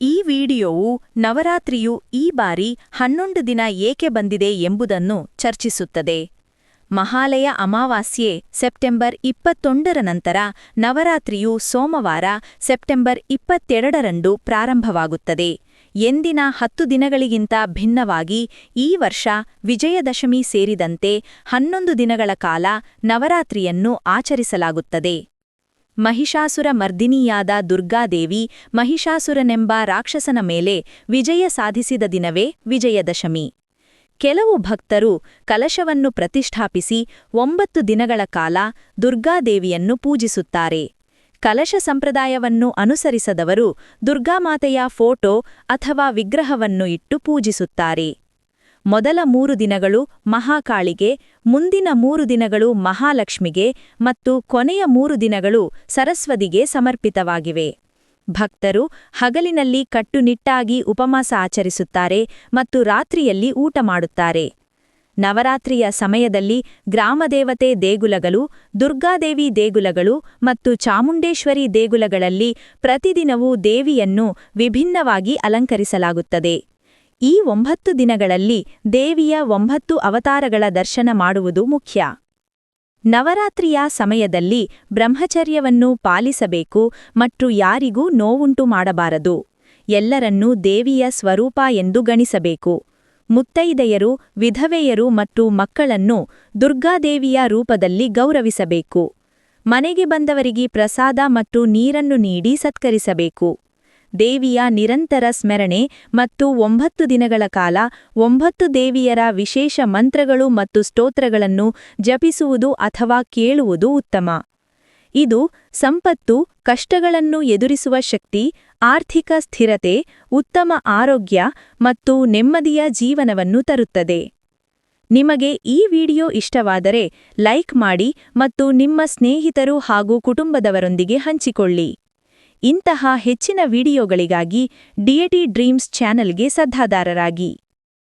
ಈ ವಿಡಿಯೋವು ನವರಾತ್ರಿಯು ಈ ಬಾರಿ ಹನ್ನೊಂದು ದಿನ ಏಕೆ ಬಂದಿದೆ ಎಂಬುದನ್ನು ಚರ್ಚಿಸುತ್ತದೆ. ಮಹಾಲಯ ಅಮಾವಾಸ್ಯೆ, ಸೆಪ್ಟೆಂಬರ್ ಇಪ್ಪತ್ತೊಂದರ ನಂತರ ನವರಾತ್ರಿಯು ಸೋಮವಾರ, ಸೆಪ್ಟೆಂಬರ್ ಇಪ್ಪತ್ತೆರಡರಂದು ಪ್ರಾರಂಭವಾಗುತ್ತದೆ. ಎಂದಿನ ಹತ್ತು ದಿನಗಳಿಗಿಂತ ಭಿನ್ನವಾಗಿ ಈ ವರ್ಷ ವಿಜಯದಶಮಿ ಸೇರಿದಂತೆ ಹನ್ನೊಂದು ದಿನಗಳ ಕಾಲ ನವರಾತ್ರಿಯನ್ನು ಆಚರಿಸಲಾಗುತ್ತದೆ. ಮಹಿಷಾಸುರ ಮರ್ದಿನಿಯಾದ ದುರ್ಗಾದೇವಿ, ಮಹಿಷಾಸುರನೆಂಬ ರಾಕ್ಷಸನ ಮೇಲೆ ವಿಜಯ ಸಾಧಿಸಿದ ದಿನವೇ ವಿಜಯದಶಮಿ. ಕೆಲವು ಭಕ್ತರು ಕಲಶವನ್ನು ಪ್ರತಿಷ್ಠಾಪಿಸಿ ಒಂಬತ್ತು ದಿನಗಳ ಕಾಲ ದುರ್ಗಾದೇವಿಯನ್ನು ಪೂಜಿಸುತ್ತಾರೆ. ಕಲಶ ಸಂಪ್ರದಾಯವನ್ನು ಅನುಸರಿಸದವರು ದುರ್ಗಾಮಾತೆಯ ಫೋಟೋ ಅಥವಾ ವಿಗ್ರಹವನ್ನು ಇಟ್ಟು ಪೂಜಿಸುತ್ತಾರೆ. ಮೊದಲ ಮೂರು ದಿನಗಳು ಮಹಾಕಾಳಿಗೆ, ಮುಂದಿನ ಮೂರು ದಿನಗಳು ಮಹಾಲಕ್ಷ್ಮಿಗೆ ಮತ್ತು ಕೊನೆಯ ಮೂರು ದಿನಗಳು ಸರಸ್ವತಿಗೆ ಸಮರ್ಪಿತವಾಗಿವೆ. ಭಕ್ತರು ಹಗಲಿನಲ್ಲಿ ಕಟ್ಟುನಿಟ್ಟಾಗಿ ಉಪವಾಸ ಆಚರಿಸುತ್ತಾರೆ ಮತ್ತು ರಾತ್ರಿಯಲ್ಲಿ ಊಟ ಮಾಡುತ್ತಾರೆ. ನವರಾತ್ರಿಯ ಸಮಯದಲ್ಲಿ ಗ್ರಾಮದೇವತೆ ದೇಗುಲಗಳು, ದುರ್ಗಾದೇವಿ ದೇಗುಲಗಳು ಮತ್ತು ಚಾಮುಂಡೇಶ್ವರಿ ದೇಗುಲಗಳಲ್ಲಿ ಪ್ರತಿದಿನವೂ ದೇವಿಯನ್ನು ವಿಭಿನ್ನವಾಗಿ ಅಲಂಕರಿಸಲಾಗುತ್ತದೆ. ಈ ಒಂಬತ್ತು ದಿನಗಳಲ್ಲಿ ದೇವಿಯ ಒಂಬತ್ತು ಅವತಾರಗಳ ದರ್ಶನ ಮಾಡುವುದು ಮುಖ್ಯ. ನವರಾತ್ರಿಯ ಸಮಯದಲ್ಲಿ ಬ್ರಹ್ಮಚರ್ಯವನ್ನು ಪಾಲಿಸಬೇಕು ಮತ್ತು ಯಾರಿಗೂ ನೋವುಂಟು ಮಾಡಬಾರದು. ಎಲ್ಲರನ್ನೂ ದೇವಿಯ ಸ್ವರೂಪ ಎಂದು ಗಣಿಸಬೇಕು. ಮುತ್ತೈದೆಯರು, ವಿಧವೆಯರು ಮತ್ತು ಮಕ್ಕಳನ್ನು ದುರ್ಗಾದೇವಿಯ ರೂಪದಲ್ಲಿ ಗೌರವಿಸಬೇಕು. ಮನೆಗೆ ಬಂದವರಿಗೆ ಪ್ರಸಾದ ಮತ್ತು ನೀರನ್ನು ನೀಡಿ ಸತ್ಕರಿಸಬೇಕು. ದೇವಿಯ ನಿರಂತರ ಸ್ಮರಣೆ ಮತ್ತು ಒಂಬತ್ತು ದಿನಗಳ ಕಾಲ ಒಂಬತ್ತು ದೇವಿಯರ ವಿಶೇಷ ಮಂತ್ರಗಳು ಮತ್ತು ಸ್ತೋತ್ರಗಳನ್ನು ಜಪಿಸುವುದು ಅಥವಾ ಕೇಳುವುದು ಉತ್ತಮ. ಇದು ಸಂಪತ್ತು, ಕಷ್ಟಗಳನ್ನು ಎದುರಿಸುವ ಶಕ್ತಿ, ಆರ್ಥಿಕ ಸ್ಥಿರತೆ, ಉತ್ತಮ ಆರೋಗ್ಯ ಮತ್ತು ನೆಮ್ಮದಿಯ ಜೀವನವನ್ನು ತರುತ್ತದೆ. ನಿಮಗೆ ಈ ವಿಡಿಯೋ ಇಷ್ಟವಾದರೆ ಲೈಕ್ ಮಾಡಿ ಮತ್ತು ನಿಮ್ಮ ಸ್ನೇಹಿತರು ಹಾಗೂ ಕುಟುಂಬದವರೊಂದಿಗೆ ಹಂಚಿಕೊಳ್ಳಿ. ಇಂತಹ ಹೆಚ್ಚಿನ ವಿಡಿಯೋಗಳಿಗಾಗಿ ಡಿಎಟಿ ಡ್ರೀಮ್ಸ್ ಚಾನೆಲ್ಗೆ ಸದ್ದಾದಾರರಾಗಿ